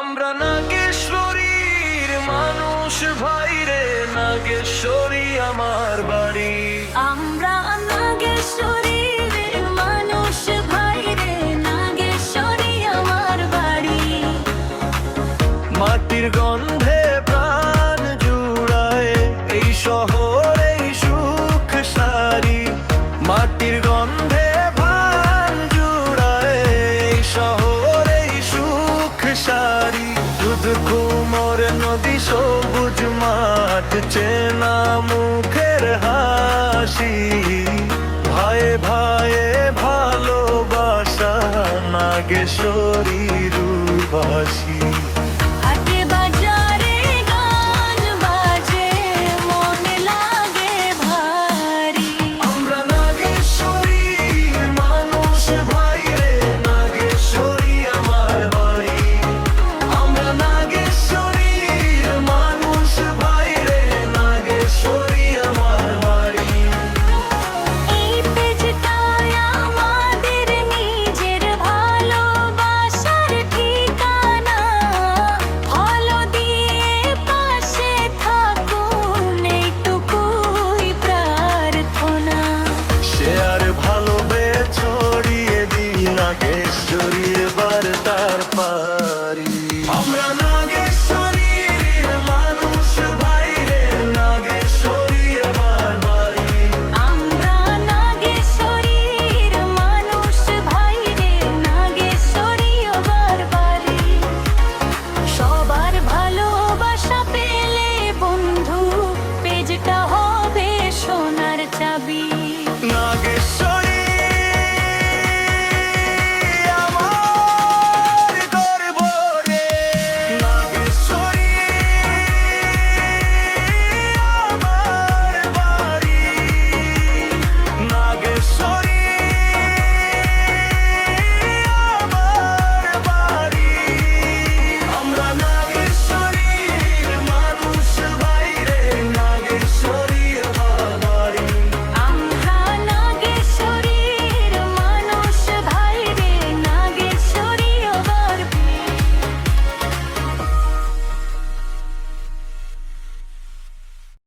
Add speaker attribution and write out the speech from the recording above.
Speaker 1: আমরা নাগেশ্বরীর মানুষ ভাইরে নাগেশ্বরী আমার বাড়ি।
Speaker 2: আমরা নাগেশ্বরীর মানুষ ভাই রে নাগেশ্বরী আমার বাড়ি।
Speaker 1: মাটির গন্ধে প্রাণ জুড়ায় এই শহরে সুখ সারি। মাটির গন্ধে নদী সবুজ মাঠ চেনা মুখের হাসি। ভাই ভাইয়ে ভালোবাসা নাগেশ্বরীর বাসী ছড়িয়ে বার তার আমরা